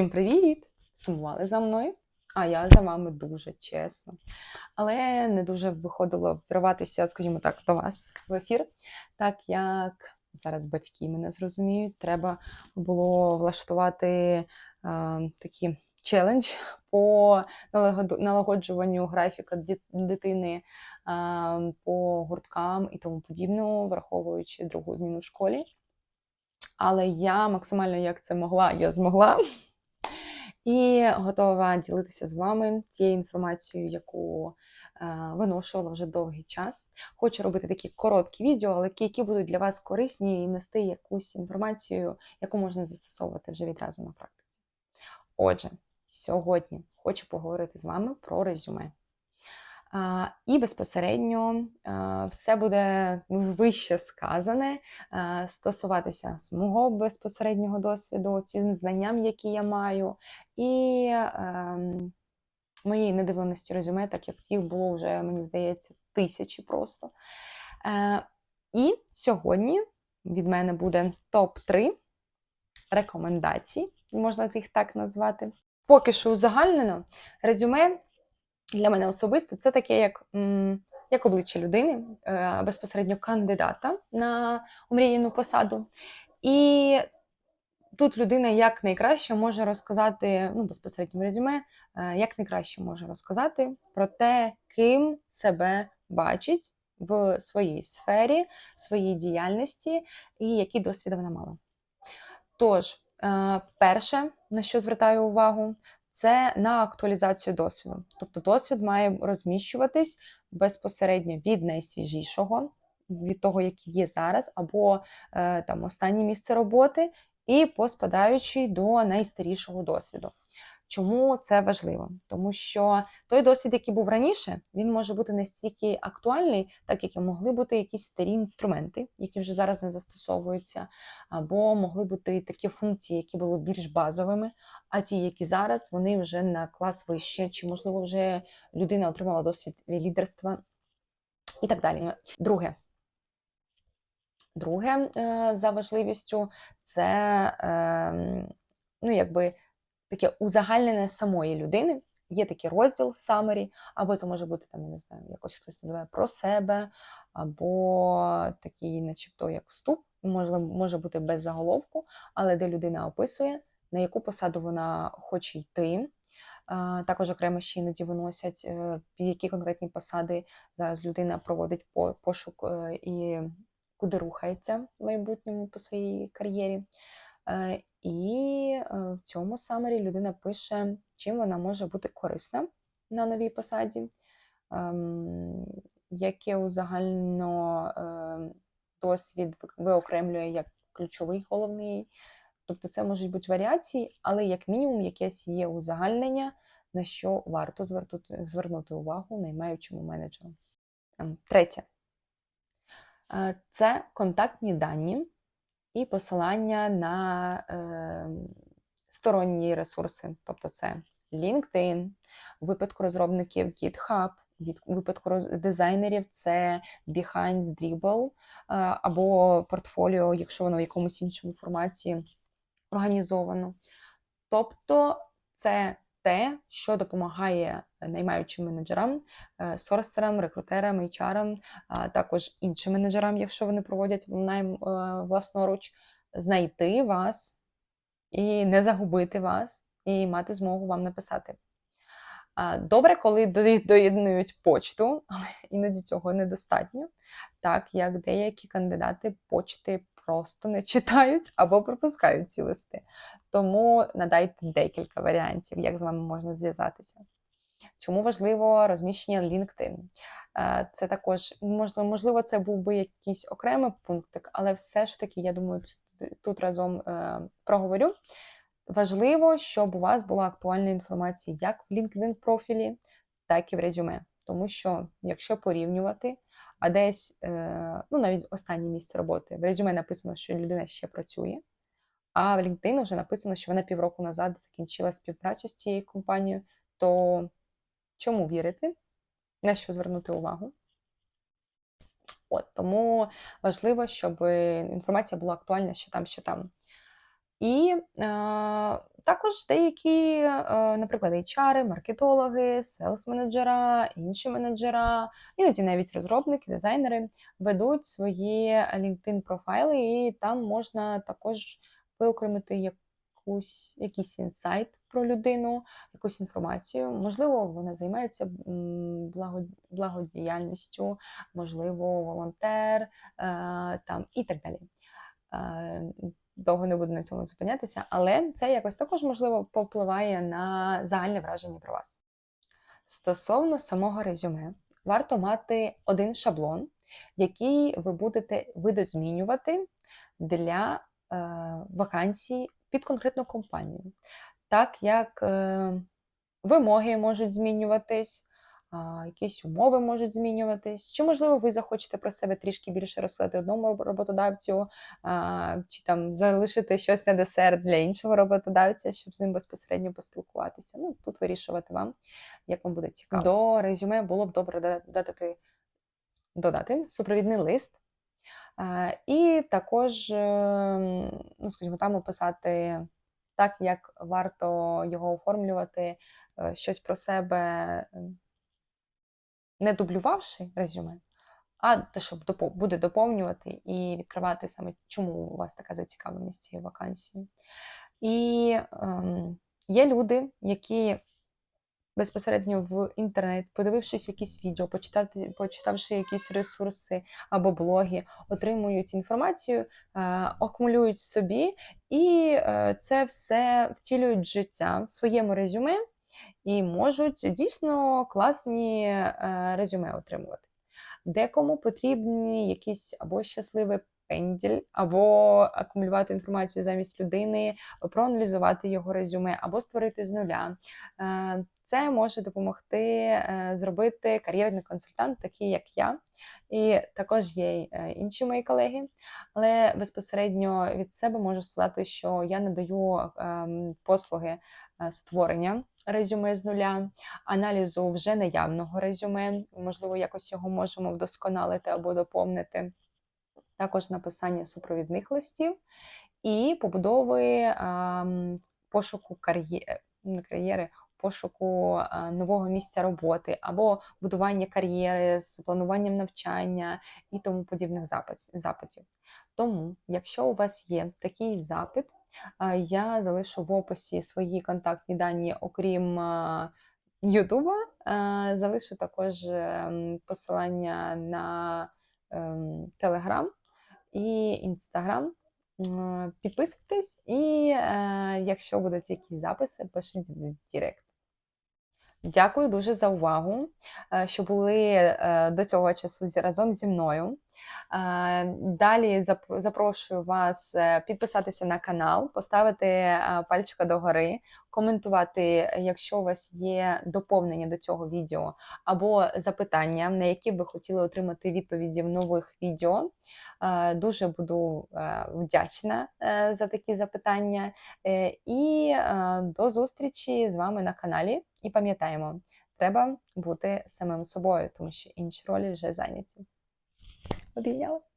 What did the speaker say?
Всім привіт! Сумували за мною, а я за вами дуже чесно. Але не дуже виходило вриватися, скажімо так, до вас в ефір, так як зараз батьки мене зрозуміють, треба було влаштувати е, такий челендж по налагоджуванню графіка дитини е, по гурткам і тому подібному, враховуючи другу зміну в школі. Але я максимально як це могла, я змогла. І готова ділитися з вами тією інформацією, яку е, виношувала вже довгий час. Хочу робити такі короткі відео, але які, які будуть для вас корисні і нести якусь інформацію, яку можна застосовувати вже відразу на практиці. Отже, сьогодні хочу поговорити з вами про резюме. І безпосередньо все буде вище сказане, стосуватися мого безпосереднього досвіду, цим знанням, які я маю, і ем, моєї недивленості резюме, так як їх було вже, мені здається, тисячі просто. Е, і сьогодні від мене буде топ-3 рекомендацій, можна їх так назвати. Поки що узагальнено, резюме для мене особисто це таке, як, як обличчя людини, е, безпосередньо кандидата на омріяну посаду. І тут людина як найкраще може розказати, ну, безпосередньо в резюме, е, як найкраще може розказати про те, ким себе бачить в своїй сфері, в своїй діяльності і який досвід вона мала. Тож, е, перше, на що звертаю увагу, це на актуалізацію досвіду. Тобто досвід має розміщуватись безпосередньо від найсвіжішого, від того, який є зараз, або е, там останнє місце роботи, і по спадаючій до найстарішого досвіду. Чому це важливо? Тому що той досвід, який був раніше, він може бути настільки актуальний, так як і могли бути якісь старі інструменти, які вже зараз не застосовуються, або могли бути такі функції, які були більш базовими, а ті, які зараз, вони вже на клас вище, чи, можливо, вже людина отримала досвід лідерства і так далі. Друге. Друге, е, за важливістю, це е, ну, якби таке узагальнене самої людини. Є такий розділ summary, або це може бути там, я не знаю, якось хтось називає про себе, або такий, начебто, як вступ, може, може бути без заголовку, але де людина описує, на яку посаду вона хоче йти. Також окремо ще іноді виносять, е, які конкретні посади зараз людина проводить пошук е, і куди рухається в майбутньому по своїй кар'єрі. Е, І е, в цьому самері людина пише, чим вона може бути корисна на новій посаді, ем, яке узагально е, досвід виокремлює як ключовий головний. Тобто це можуть бути варіації, але як мінімум якесь є узагальнення, на що варто звернути, звернути увагу наймаючому менеджеру. Ем, Третє. Е, Це контактні дані і посилання на е, сторонні ресурси, тобто це LinkedIn, випадку розробників GitHub, від випадку дизайнерів це Behance Dribble е, або портфоліо, якщо воно в якомусь іншому форматі організовано. Тобто це те, що допомагає наймаючим менеджерам, е, сорсерам, рекрутерам, HR, також іншим менеджерам, якщо вони проводять найм е, власноруч, знайти вас і не загубити вас, і мати змогу вам написати. Добре, коли доєднують почту, але іноді цього недостатньо, так як деякі кандидати почти просто не читають або пропускають ці листи. Тому надайте декілька варіантів, як з вами можна зв'язатися. Чому важливо розміщення LinkedIn? Е, Це також можливо, це був би якийсь окремий пунктик, але все ж таки, я думаю, тут разом е, проговорю. Важливо, щоб у вас була актуальна інформація як в LinkedIn профілі, так і в резюме. Тому що, якщо порівнювати, а десь, е, ну навіть останнє місце роботи, в резюме написано, що людина ще працює, а в LinkedIn вже написано, що вона півроку назад закінчила співпрацю з цією компанією, то чому вірити? На що звернути увагу? От, тому важливо, щоб інформація була актуальна що там, що там. І е, також деякі, е, наприклад, HR, маркетологи, селс-менеджера, інші менеджера, іноді навіть розробники, дизайнери ведуть свої LinkedIn профайли, і там можна також виокремити якусь, якийсь інсайт про людину, якусь інформацію. Можливо, вона займається благодіяльністю, можливо, волонтер е, там і так далі. Е, Довго не буду на цьому зупинятися, але це якось також можливо повпливає на загальне враження про вас. Стосовно самого резюме, варто мати один шаблон, який ви будете видозмінювати для вакансій під конкретну компанію. Так як е, вимоги можуть змінюватись, якісь умови можуть змінюватись, чи, можливо, ви захочете про себе трішки більше розказати одному роботодавцю, чи там залишити щось на десерт для іншого роботодавця, щоб з ним безпосередньо поспілкуватися. Ну, тут вирішувати вам, як вам буде цікаво. До резюме було б добре додати, додати супровідний лист. А, і також, ем, ну, скажімо, там описати так, як варто його оформлювати, е, щось про себе ем, не дублювавши резюме, а те, що буде доповнювати і відкривати саме, чому у вас така зацікавленість цією вакансією. І ем, є люди, які безпосередньо в інтернет, подивившись якісь відео, почитати, почитавши якісь ресурси або блоги, отримують інформацію, е, акумулюють собі, і е, це все втілюють життя в своєму резюме і можуть дійсно класні е, резюме отримувати. Декому потрібні якісь або щасливий пенділь, або акумулювати інформацію замість людини, проаналізувати його резюме, або створити з нуля. Е, це може допомогти е, зробити кар'єрний консультант, такий як я. І також є інші мої колеги, але безпосередньо від себе можу сказати, що я надаю ем, послуги створення резюме з нуля, аналізу вже наявного резюме, можливо, якось його можемо вдосконалити або доповнити, також написання супровідних листів і побудови а, пошуку кар'єри. Пошуку нового місця роботи або будування кар'єри з плануванням навчання і тому подібних запитів. Тому, якщо у вас є такий запит, я залишу в описі свої контактні дані, окрім Ютуба. Залишу також ем, посилання на Телеграм і Інстаграм. Підписуйтесь, і е, якщо будуть якісь записи, пишіть в Директ. Дякую дуже за увагу, е, що були е, до цього часу разом зі мною. Е, далі запрошую вас підписатися на канал, поставити пальчика догори, коментувати, якщо у вас є доповнення до цього відео або запитання, на які ви хотіли отримати відповіді в нових відео. Дуже буду вдячна за такі запитання. І до зустрічі з вами на каналі. І пам'ятаємо, треба бути самим собою, тому що інші ролі вже зайняті. 我闭眼。